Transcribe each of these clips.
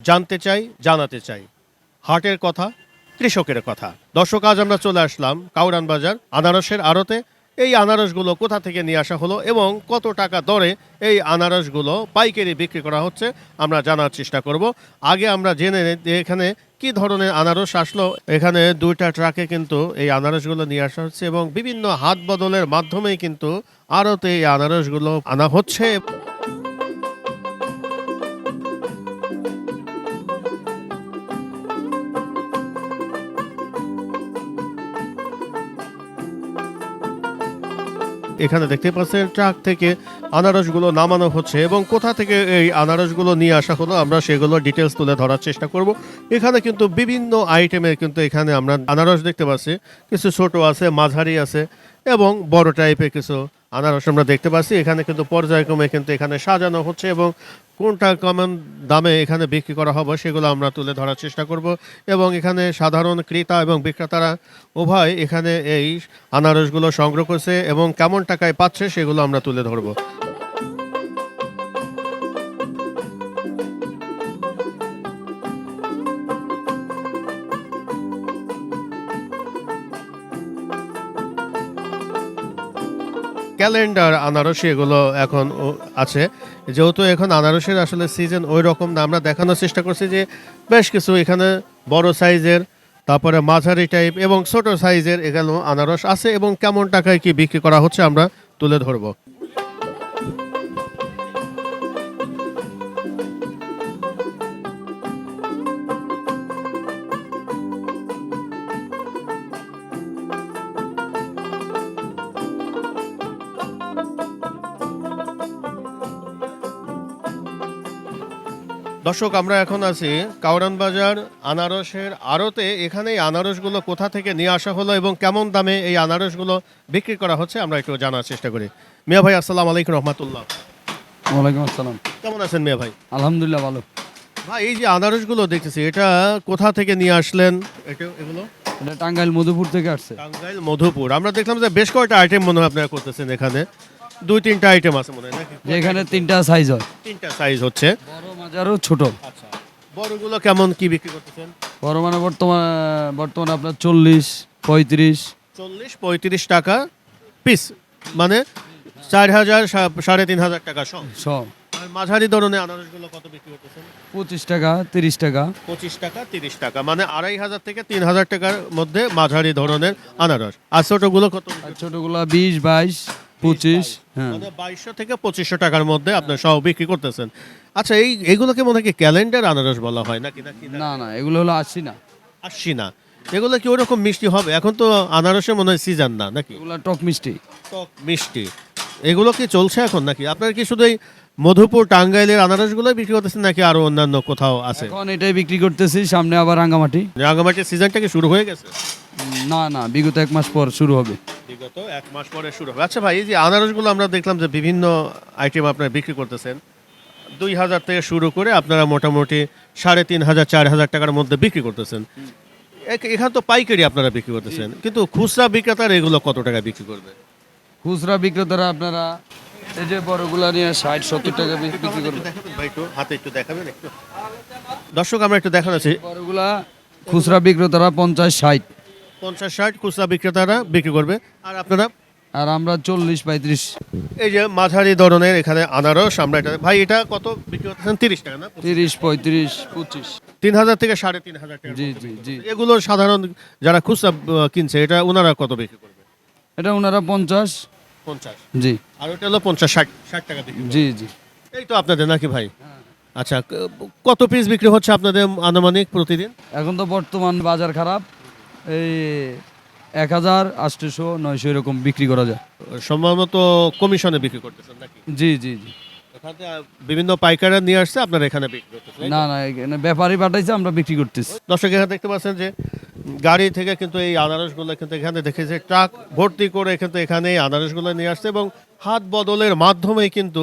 জানতে চাই, জানাতে চাই। হাটের কথা, কৃষকের কথা। দর্শক, আজ আমরা চলে আসলাম কাউরান বাজার আনারসের আড়তে। এই আনারসগুলো কোথা থেকে নিয়ে আসা হলো এবং কত টাকা দরে এই আনারসগুলো পাইকারি বিক্রি করা হচ্ছে, আমরা জানার চেষ্টা করব। আগে আমরা জেনে এখানে কি ধরনের আনারস আসলো। এখানে দুইটা ট্রাকে কিন্তু এই আনারসগুলো নিয়ে আসা হচ্ছে এবং বিভিন্ন হাত বদলের মাধ্যমেই কিন্তু আড়তে এই আনারসগুলো আনা হচ্ছে। এখানে দেখতে পাচ্ছেন ট্রাক থেকে আনারসগুলো নামানো হচ্ছে এবং কোথা থেকে এই আনারসগুলো নিয়ে আসা হলো আমরা সেগুলো ডিটেলস তুলে ধরার চেষ্টা করব। এখানে কিন্তু বিভিন্ন আইটেমের কিন্তু এখানে আমরা আনারস দেখতে পাচ্ছি। কিছু ছোট আছে, মাঝারি আছে এবং বড় টাইপের কিছু আনারস আমরা দেখতে পাচ্ছি। এখানে কিন্তু পর্যায়ক্রমে কিন্তু এখানে সাজানো হচ্ছে এবং কোনটা কমন দামে এখানে বিক্রি করা হবে সেগুলো আমরা তুলে ধরার চেষ্টা করব। এবং এখানে সাধারণ ক্রেতা এবং বিক্রেতারা উভয় এখানে এই আনারসগুলো সংগ্রহ করছে এবং কেমন টাকায় পাচ্ছে সেগুলো আমরা তুলে ধরবো। ক্যালেন্ডার আনারসি এগুলো এখন আছে। যেহেতু এখন আনারসের আসলে সিজন ওই রকম না, আমরা দেখানোর চেষ্টা করছি যে বেশ কিছু এখানে বড় সাইজের তারপরে মাঝারি টাইপ এবং ছোট সাইজের এখানে আনারস আছে এবং কেমন টাকায় কি বিক্রি করা হচ্ছে আমরা তুলে ধরবো। দর্শক আমরা এখন আছি কাউরান বাজার আনারসের আড়তে। এখানে এই আনারসগুলো কোথা থেকে নিয়ে আসা হলো এবং কেমন দামে এই আনারসগুলো বিক্রি করা হচ্ছে আমরা একটু জানার চেষ্টা করি। মিয়া ভাই আসসালাম আলাইকুম রহমতুল্লাহ। ওয়ালাইকুম আসসালাম। কেমন আছেন মিয়া ভাই? আলহামদুলিল্লাহ ভালো। ভাই এই যে আনারসগুলো দেখতেছি এটা কোথা থেকে নিয়ে আসলেন? এটা এগুলো? এটা টাঙ্গাইল মধুপুর থেকে আসছে। টাঙ্গাইল মধুপুর। আমরা দেখলাম যে বেশ কয়েকটা আইটেম মনে হয় আপনারা করতেছেন এখানে। দুই তিনটা আইটেম আছে মনে হয় নাকি? এখানে তিনটা সাইজ হয়। তিনটা সাইজ হচ্ছে। বড় মাঝারও ছোট। আচ্ছা বড়গুলো কেমন কি বিক্রি করতেছেন? বড় মানে বর্তমান বর্তমানে আপনার চল্লিশ পঁয়ত্রিশ। চল্লিশ পঁয়ত্রিশ টাকা পিস মানে চার হাজার সাড়ে তিন হাজার টাকা সব সব আর মাঝারি ধরনের আনারসগুলো কত বিক্রি করতেছেন? পঁচিশ টাকা তিরিশ টাকা। পঁচিশ টাকা তিরিশ টাকা মানে আড়াই হাজার থেকে তিন হাজার টাকার মধ্যে মাঝারি ধরনের আনারস। আর ছোটগুলো কত? আর ছোটগুলা বিশ বাইশ। পঁচিশ হ্যাঁ। মানে বাইশশো থেকে পঁচিশশো টাকার মধ্যে আপনার সহ বিক্রি করতেছেন। আচ্ছা এই এগুলোকে মনে হয় কি ক্যালেন্ডার আনারস বলা হয় নাকি নাকি না? না না এগুলো হলো আশি না আশি না এগুলো কি ওরকম মিষ্টি হবে? এখন তো আনারসে মনে হয় সিজন না নাকি? এগুলো টক মিষ্টি। টক মিষ্টি। এগুলো কি চলছে এখন নাকি? আপনার কি শুধু এই মধুপুর টাঙ্গাইলের আনারসগুলোই বিক্রি করতেছেন নাকি আরও অন্যান্য কোথাও আছে? এখন এটাই বিক্রি করতেছি সামনে আবার রাঙ্গামাটি। রাঙামাটির সিজনটা কি শুরু হয়ে গেছে? না না বিগত এক মাস পর শুরু হবে। বিগত এক মাস পরে শুরু হবে। আচ্ছা ভাই এই যে আনারসগুলো আমরা দেখলাম যে বিভিন্ন আইটেম আপনারা বিক্রি করতেছেন দুই হাজার থেকে শুরু করে আপনারা মোটামুটি সাড়ে তিন হাজার চার হাজার টাকার মধ্যে বিক্রি করতেছেন। এখানে তো পাইকারি আপনারা বিক্রি করতেছেন। কিন্তু খুচরা বিক্রেতারা এগুলো কত টাকা বিক্রি করবে? খুচরা বিক্রেতারা আপনারা এই যে বড়গুলা নিয়ে ষাট সত্তর টাকা বিক্রি করবে। ভাই একটু। হাতে একটু দেখাবেন একটু। দর্শক আমরা একটু দেখাচ্ছি বড়গুলা খুচরা বিক্রেতারা পঞ্চাশ ষাট। পঞ্চাশ ষাট খুচরা বিক্রেতারা বিক্রি করবে। আর আপনারা? আর আমরা চল্লিশ পঁয়ত্রিশ। এই যে মাঝারি ধরনের এখানে আনারস আমরা এটা ভাই এটা কত বিক্রি করতেছেন তিরিশ টাকা না? তিরিশ পঁয়ত্রিশ পঁচিশ। তিন হাজার থেকে সাড়ে তিন হাজার টাকা জি জি জি। এগুলো সাধারণ যারা খুচরা কিনছে এটা ওনারা কত বিক্রি করবে? এটা ওনারা পঞ্চাশ পঞ্চাশ। জি। আর ওটা হলো পঞ্চাশ ষাট ষাট টাকা বিক্রি জি জি। এই তো আপনাদের নাকি ভাই? আচ্ছা কত পিস বিক্রি হচ্ছে আপনাদের আনুমানিক প্রতিদিন? এখন তো বর্তমান বাজার খারাপ। এই এক হাজার আটশোশো নয়শো এরকম বিক্রি করা যায়। সম্ভবত কমিশনে বিক্রি করতেছেন নাকি? জি জি জি। বিভিন্ন পাইকাররা নিয়ে আসছে আপনারা এখানে বিক্রি করতেছেন না না এখানে ব্যাপারী পাঠাইছে আমরা বিক্রি করতেছি। দর্শক এখানে দেখতে পাচ্ছেন যে গাড়ি থেকে কিন্তু এই আনারসগুলো কিন্তু এখানে দেখেছে, ট্রাক ভর্তি করে কিন্তু এখানে এই আনারসগুলো নিয়ে আসছে এবং হাত বদলের মাধ্যমে কিন্তু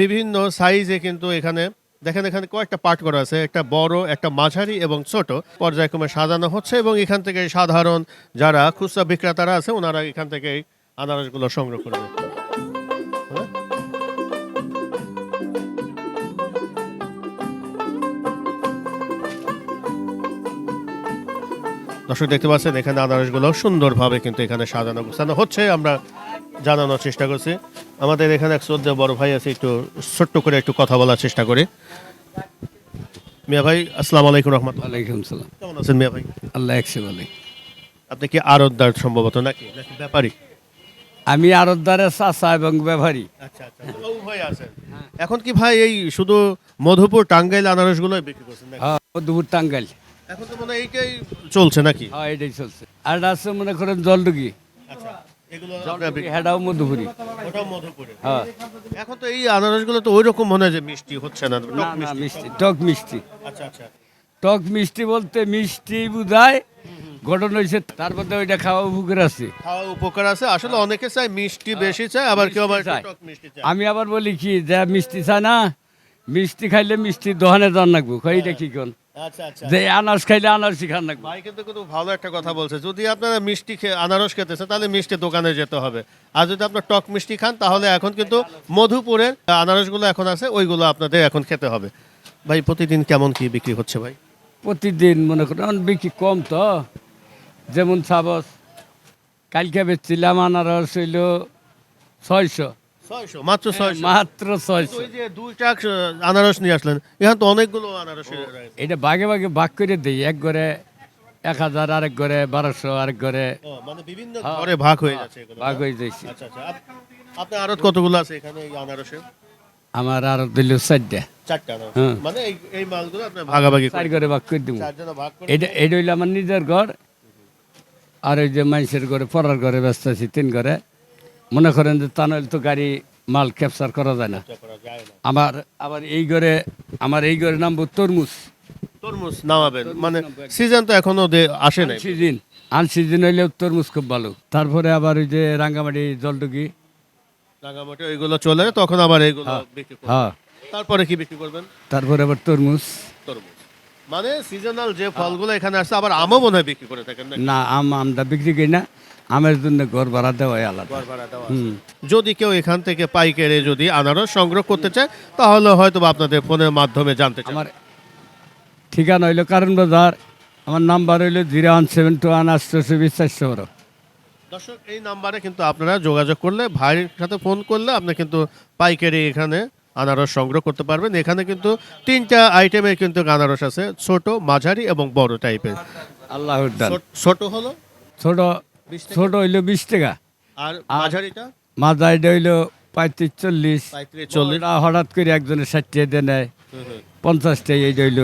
বিভিন্ন সাইজে কিন্তু এখানে দেখেন এখানে কয়েকটা পার্ট করা আছে, একটা বড়, একটা মাঝারি এবং ছোট পর্যায়ক্রমে সাজানো হচ্ছে এবং এখান থেকে সাধারণ যারা খুচরা বিক্রেতারা আছে, ওনারা এখান থেকে আনারসগুলো সংগ্রহ করবে দর্শক দেখতে পাচ্ছেন এখানে আনারসগুলো সুন্দরভাবে কিন্তু এখানে সাজানো গোছানো হচ্ছে আমরা জানানোর চেষ্টা করছি। আমাদের এখানে এক শ্রদ্ধা বড় ভাই আছে একটু ছোট্ট করে একটু কথা বলার চেষ্টা করে। মিয়া ভাই আসসালামু আলাইকুম রহমতুল্লাহ। ওয়ালাইকুম সালাম। কেমন আছেন মিয়া ভাই? আল্লাহ একশো বলে আপনি কি আরতদার সম্ভবত নাকি নাকি ব্যাপারী? আমি আরতদারের চাষা এবং ব্যবহারী আচ্ছা আচ্ছা উভয় আছেন। এখন কি ভাই এই শুধু মধুপুর টাঙ্গাইল আনারসগুলো বিক্রি করছেন হ্যাঁ মধুপুর টাঙ্গাইল। এখন তো মানে এইটাই চলছে নাকি? হ্যাঁ এটাই চলছে। আর আছে মনে করেন জলডুগি। আচ্ছা এগুলো হেডাও মধুপুরি। ওটাও মধুপুরে। হ্যাঁ। এখন তো এই আনারসগুলো তো ওই রকম মনে হয় যে মিষ্টি হচ্ছে না টক না না মিষ্টি। মিষ্টি টক মিষ্টি। আচ্ছা আচ্ছা। টক মিষ্টি বলতে মিষ্টি বুঝায় ঘটনা হয়েছে তার মধ্যে ওইটা খাওয়া আছে। খাওয়া উপকার আছে আসলে অনেকে চায় মিষ্টি বেশি চায় আবার কেউ আবার একটু চায়। টক মিষ্টি চায়। আমি আবার বলি কি যে মিষ্টি চায় না মিষ্টি খাইলে মিষ্টি দোহানে যান লাগবো কইটা কি কোন? যে আনারস খাইলে আনারসই খান ভাই কিন্তু কিন্তু ভালো একটা কথা বলছে। যদি আপনারা মিষ্টি খেয়ে আনারস খেতেছে তাহলে মিষ্টি দোকানে যেতে হবে। আর যদি আপনার টক মিষ্টি খান তাহলে এখন কিন্তু মধুপুরের আনারসগুলো এখন আছে ওইগুলো আপনাদের এখন খেতে হবে। ভাই প্রতিদিন কেমন কি বিক্রি হচ্ছে ভাই? প্রতিদিন মনে করেন বিক্রি কম তো। যেমন সাবস কালকে বেচছিলাম আনারস হইল ছয়শো। ছয়শো মাত্র ছয়শো। মাত্র ছয়শো। ওই যে দুই ট্রাক আনারস নিয়ে আসলেন এখানে তো অনেকগুলো আনারস এটা ভাগে ভাগে ভাগ করে দিই এক ঘরে এক হাজার আরেক ঘরে বারোশো আরেক ঘরে মানে বিভিন্ন ঘরে ভাগ হয়ে যাচ্ছে ভাগ হয়ে? আচ্ছা আচ্ছা আপনার আরত কতগুলো আছে এখানে এই আনারসের? আমার আর দিল চারটা। চারটা হ্যাঁ। মানে এই মালগুলো আপনি ভাগাভাগি চার ঘরে ভাগ করে দিব। এটা এটা হইল আমার নিজের ঘর আর ওই যে মানুষের ঘরে পড়ার ঘরে ব্যস্ত আছি তিন ঘরে। মনে করেন যে তা নইলে তো গাড়ি মাল ক্যাপচার করা যায় না। না। আমার আবার এই ঘরে আমার এই ঘরে নামবো তরমুজ। তরমুজ নামাবেন মানে সিজন তো এখনও দে- আসে নাই। সিজন আনসিজন হইলেও তরমুজ খুব ভালো। তারপরে আবার ওই যে রাঙ্গামাটি জলডুগি। রাঙামাটি ওইগুলো চলে তখন আবার এইগুলো বিক্রি হ্যাঁ। তারপরে কি বিক্রি করবেন? তারপরে আবার তরমুজ। তরমুজ। মানে সিজনাল যে ফলগুলো এখানে আসছে আবার আমও মনে হয় বিক্রি করে থাকেন না আম আমরা বিক্রি করি না। আমের জন্য ঘর ভাড়া দেওয়াই আলাদা। দেওয়া হুম। যদি কেউ এখান থেকে পাইকারে যদি আনারস সংগ্রহ করতে চায় তাহলে হয়তো আপনাদের ফোনের মাধ্যমে জানতে আমার ঠিকানা হইল কারণ বাজার আমার নাম্বার হইল zero one seven two one আটশো বিশ চারশো বারো। দর্শক এই নাম্বারে কিন্তু আপনারা যোগাযোগ করলে ভাইয়ের সাথে ফোন করলে আপনি কিন্তু পাইকারি এখানে আনারস সংগ্রহ করতে পারবেন। এখানে কিন্তু তিনটা আইটেমের কিন্তু আনারস আছে ছোট মাঝারি এবং বড় টাইপের আল্লাহ ছোট হলো? ছোট ছোট হইল বিশ টাকা। আর মাঝারিটা? মাঝা এটা হইল পঁয়ত্রিশ চল্লিশ চল্লিশ হঠাৎ করে একজনের ষাট টাকা দিয়ে নেয়। পঞ্চাশটা এই হইল।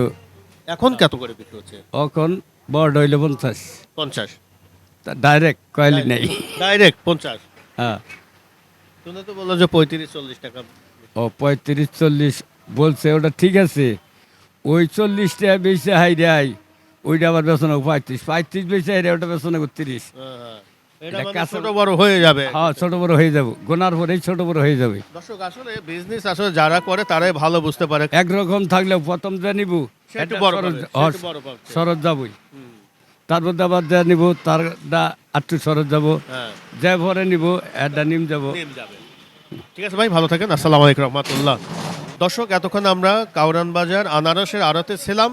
এখন কত করে বিক্রি হচ্ছে? এখন বড় হইল পঞ্চাশ। পঞ্চাশ। ডাইরেক্ট কয়েলি নেই। ডাইরেক্ট পঞ্চাশ। হ্যাঁ। তুমি তো বলল যে পঁয়ত্রিশ চল্লিশ টাকা। ও পঁয়ত্রিশ চল্লিশ বলছে ওটা ঠিক আছে। ওই চল্লিশ টাকা বেশি হাই দেয়। ওইটা আবার বেসনে পঁয়ত্রিশ পঁয়ত্রিশ বেশি হাই ওটা বেসনে তিরিশ। হ্যাঁ, হ্যাঁ। এটা এটা মানে ছোট বড় হয়ে যাবে। হ্যাঁ ছোট বড় হয়ে যাব। গোনার পরেই ছোট বড় হয়ে যাবে। দর্শক আসলে বিজনেস আসলে যারা করে তারাই ভালো বুঝতে পারে। একরকম থাকলেও প্রথম যা নিব সে একটু বড় পাবে, সে একটু বড় পাবে। সরজ যাবই। তারপর আবার যা নিব তার আটটু সরজ যাব। হ্যাঁ। যা পরে নিব একটা নিম যাব। ঠিক আছে ভাই ভালো থাকেন। আসসালামু আলাইকুম রহমতুল্লাহ। দর্শক এতক্ষণ আমরা কাউরান বাজার আনারসের আড়তে ছিলাম।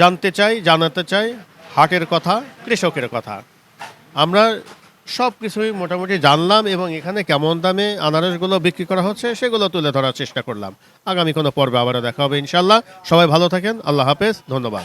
জানতে চাই, জানাতে চাই, হাটের কথা, কৃষকের কথা। আমরা সব কিছুই মোটামুটি জানলাম এবং এখানে কেমন দামে আনারসগুলো বিক্রি করা হচ্ছে সেগুলো তুলে ধরার চেষ্টা করলাম। আগামী কোনো পর্বে আবারও দেখা হবে ইনশাল্লাহ সবাই ভালো থাকেন, আল্লাহ হাফেজ, ধন্যবাদ।